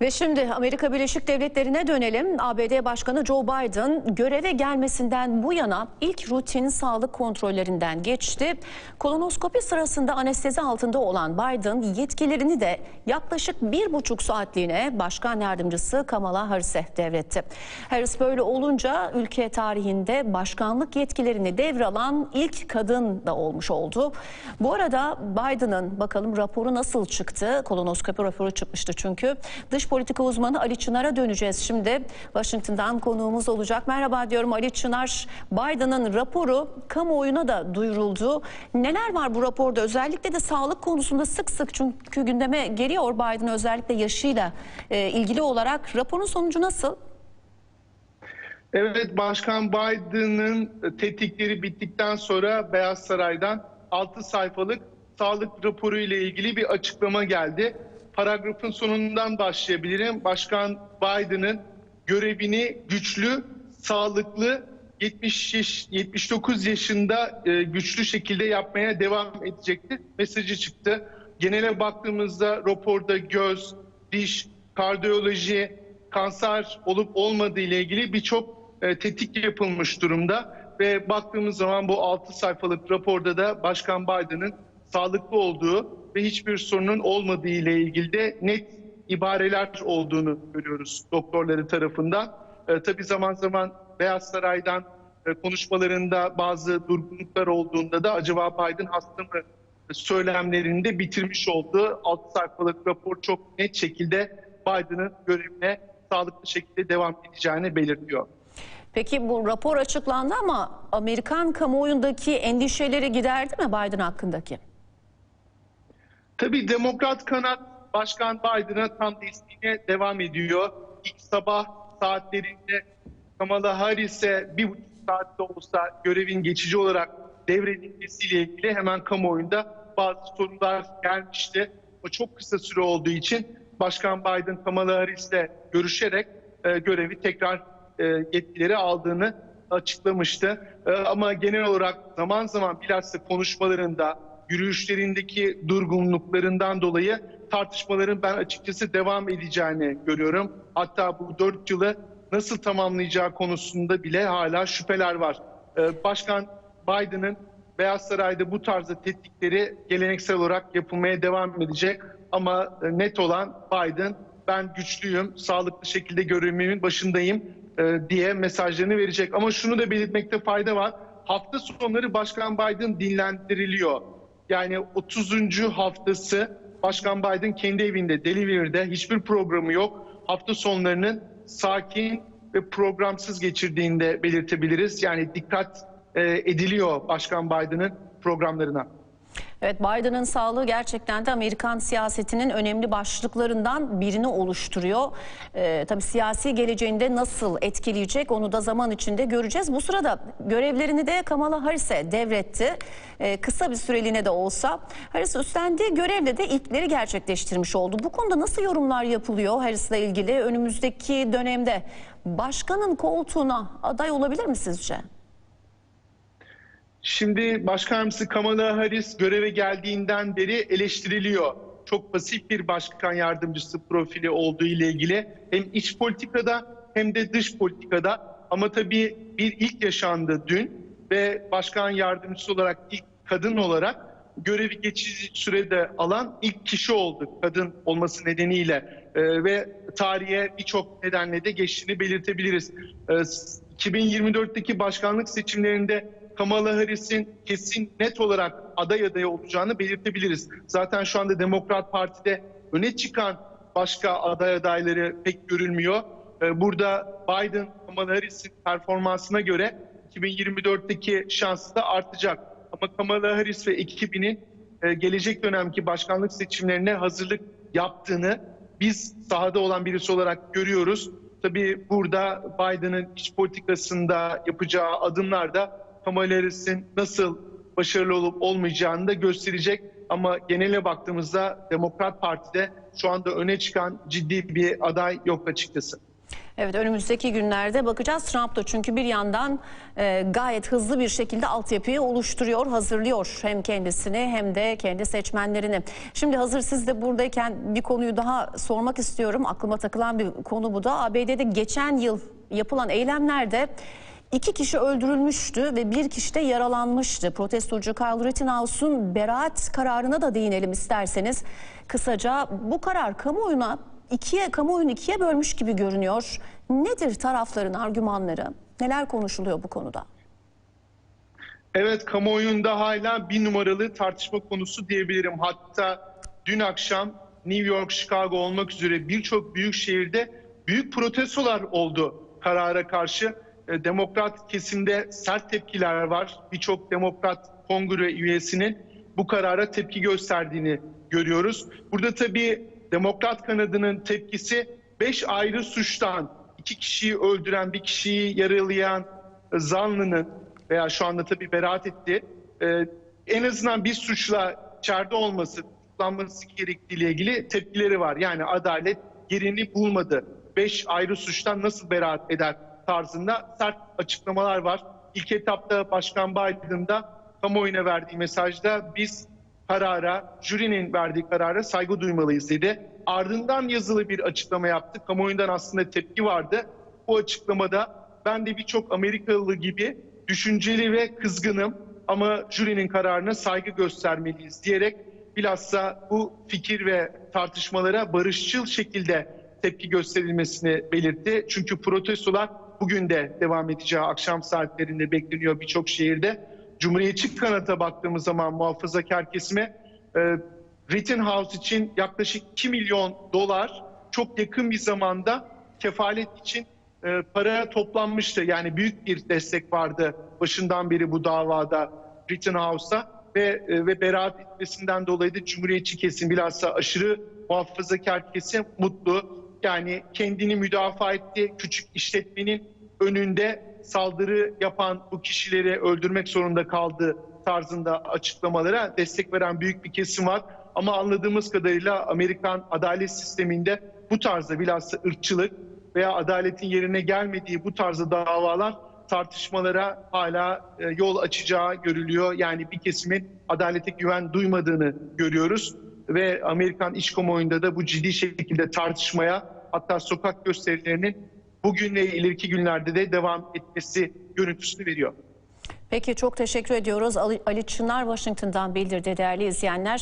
Ve şimdi Amerika Birleşik Devletleri'ne dönelim. ABD Başkanı Joe Biden göreve gelmesinden bu yana ilk rutin sağlık kontrollerinden geçti. Kolonoskopi sırasında anestezi altında olan Biden yetkilerini de yaklaşık bir buçuk saatliğine Başkan Yardımcısı Kamala Harris'e devretti. Harris böyle olunca ülke tarihinde başkanlık yetkilerini devralan ilk kadın da olmuş oldu. Bu arada Biden'ın bakalım raporu nasıl çıktı? Kolonoskopi raporu çıkmıştı çünkü. Dış politika uzmanı Ali Çınar'a döneceğiz şimdi. Washington'dan konuğumuz olacak. Merhaba diyorum Ali Çınar. Biden'ın raporu kamuoyuna da duyuruldu. Neler var bu raporda? Özellikle de sağlık konusunda sık sık çünkü gündeme geliyor Biden özellikle yaşıyla e, ilgili olarak. Raporun sonucu nasıl? Evet, Başkan Biden'ın tetikleri bittikten sonra Beyaz Saray'dan 6 sayfalık sağlık raporu ile ilgili bir açıklama geldi. Paragrafın sonundan başlayabilirim. Başkan Biden'ın görevini güçlü, sağlıklı, 70 yaş, 79 yaşında e, güçlü şekilde yapmaya devam edecektir. Mesajı çıktı. Genele baktığımızda raporda göz, diş, kardiyoloji, kanser olup olmadığı ile ilgili birçok e, tetik yapılmış durumda ve baktığımız zaman bu 6 sayfalık raporda da Başkan Biden'ın sağlıklı olduğu ve hiçbir sorunun olmadığı ile ilgili de net ibareler olduğunu görüyoruz doktorları tarafından. E, tabii zaman zaman Beyaz Saray'dan e, konuşmalarında bazı durgunluklar olduğunda da acaba Biden hasta mı söylemlerinde bitirmiş olduğu 6 sayfalık rapor çok net şekilde Biden'ın görevine sağlıklı şekilde devam edeceğini belirtiyor. Peki bu rapor açıklandı ama Amerikan kamuoyundaki endişeleri giderdi mi Biden hakkındaki? Tabii Demokrat kanat Başkan Biden'a tam desteğine devam ediyor. İlk sabah saatlerinde Kamala Harris'e bir buçuk saatte olsa görevin geçici olarak devredilmesiyle ilgili hemen kamuoyunda bazı sorular gelmişti. O çok kısa süre olduğu için Başkan Biden Kamala Harris'le görüşerek e, görevi tekrar e, yetkileri aldığını açıklamıştı. E, ama genel olarak zaman zaman bilhassa konuşmalarında, yürüyüşlerindeki durgunluklarından dolayı tartışmaların ben açıkçası devam edeceğini görüyorum. Hatta bu dört yılı nasıl tamamlayacağı konusunda bile hala şüpheler var. E, Başkan Biden'ın Beyaz Saray'da bu tarzda tetkikleri geleneksel olarak yapılmaya devam edecek. Ama e, net olan Biden ben güçlüyüm, sağlıklı şekilde görevimin başındayım e, diye mesajlarını verecek. Ama şunu da belirtmekte fayda var. Hafta sonları Başkan Biden dinlendiriliyor. Yani 30. haftası Başkan Biden kendi evinde Delaware'de hiçbir programı yok. Hafta sonlarının sakin ve programsız geçirdiğini de belirtebiliriz. Yani dikkat e, ediliyor Başkan Biden'ın programlarına. Evet Biden'ın sağlığı gerçekten de Amerikan siyasetinin önemli başlıklarından birini oluşturuyor. Ee, tabii siyasi geleceğinde nasıl etkileyecek onu da zaman içinde göreceğiz. Bu sırada görevlerini de Kamala Harris'e devretti. Ee, kısa bir süreliğine de olsa. Harris üstlendiği görevle de ilkleri gerçekleştirmiş oldu. Bu konuda nasıl yorumlar yapılıyor Harris'le ilgili? Önümüzdeki dönemde başkanın koltuğuna aday olabilir mi sizce? Şimdi Başkan Kamala Harris göreve geldiğinden beri eleştiriliyor. Çok pasif bir başkan yardımcısı profili olduğu ile ilgili hem iç politikada hem de dış politikada ama tabii bir ilk yaşandı dün ve başkan yardımcısı olarak ilk kadın olarak görevi geçici sürede alan ilk kişi oldu kadın olması nedeniyle ee, ve tarihe birçok nedenle de geçtiğini belirtebiliriz. Ee, 2024'teki başkanlık seçimlerinde Kamala Harris'in kesin net olarak aday adayı olacağını belirtebiliriz. Zaten şu anda Demokrat Parti'de öne çıkan başka aday adayları pek görülmüyor. Ee, Burada Biden, Kamala Harris'in performansına göre 2024'teki şansı da artacak. Ama Kamala Harris ve ekibinin e, gelecek dönemki başkanlık seçimlerine hazırlık yaptığını biz sahada olan birisi olarak görüyoruz. Tabii burada Biden'ın iç politikasında yapacağı adımlar da Kamala Harris'in nasıl başarılı olup olmayacağını da gösterecek. Ama genele baktığımızda Demokrat Parti'de şu anda öne çıkan ciddi bir aday yok açıkçası. Evet önümüzdeki günlerde bakacağız. Trump da çünkü bir yandan e, gayet hızlı bir şekilde altyapıyı oluşturuyor, hazırlıyor hem kendisini hem de kendi seçmenlerini. Şimdi hazır siz de buradayken bir konuyu daha sormak istiyorum. Aklıma takılan bir konu bu da. ABD'de geçen yıl yapılan eylemlerde iki kişi öldürülmüştü ve bir kişi de yaralanmıştı. Protestocu Kyle Rittenhouse'un beraat kararına da değinelim isterseniz. Kısaca bu karar kamuoyuna ikiye kamuoyunu ikiye bölmüş gibi görünüyor. Nedir tarafların argümanları? Neler konuşuluyor bu konuda? Evet kamuoyunda hala bir numaralı tartışma konusu diyebilirim. Hatta dün akşam New York, Chicago olmak üzere birçok büyük şehirde büyük protestolar oldu karara karşı. E, Demokrat kesimde sert tepkiler var. Birçok demokrat kongre üyesinin bu karara tepki gösterdiğini görüyoruz. Burada tabii demokrat kanadının tepkisi 5 ayrı suçtan iki kişiyi öldüren, bir kişiyi yaralayan zanlının veya şu anda tabii beraat etti. Ee, en azından bir suçla içeride olması, tutuklanması gerektiğiyle ilgili tepkileri var. Yani adalet yerini bulmadı. Beş ayrı suçtan nasıl beraat eder tarzında sert açıklamalar var. İlk etapta Başkan Biden'da kamuoyuna verdiği mesajda biz karara, jürinin verdiği karara saygı duymalıyız dedi. Ardından yazılı bir açıklama yaptı. Kamuoyundan aslında tepki vardı. Bu açıklamada ben de birçok Amerikalı gibi düşünceli ve kızgınım ama jürinin kararına saygı göstermeliyiz diyerek bilhassa bu fikir ve tartışmalara barışçıl şekilde tepki gösterilmesini belirtti. Çünkü protestolar bugün de devam edeceği akşam saatlerinde bekleniyor birçok şehirde. Cumhuriyetçi kanata baktığımız zaman muhafazakar kesime e, Rittenhouse için yaklaşık 2 milyon dolar çok yakın bir zamanda kefalet için e, para toplanmıştı. Yani büyük bir destek vardı başından beri bu davada Rittenhouse'a ve e, ve beraat etmesinden dolayı da Cumhuriyetçi kesim bilhassa aşırı muhafazakar kesim mutlu. Yani kendini müdafaa etti. Küçük işletmenin önünde saldırı yapan bu kişileri öldürmek zorunda kaldı tarzında açıklamalara destek veren büyük bir kesim var. Ama anladığımız kadarıyla Amerikan adalet sisteminde bu tarzda bilhassa ırkçılık veya adaletin yerine gelmediği bu tarzda davalar tartışmalara hala e, yol açacağı görülüyor. Yani bir kesimin adalete güven duymadığını görüyoruz ve Amerikan iç kamuoyunda da bu ciddi şekilde tartışmaya hatta sokak gösterilerinin bugün ve ileriki günlerde de devam etmesi görüntüsünü veriyor. Peki çok teşekkür ediyoruz. Ali, Çınar Washington'dan bildirdi değerli izleyenler.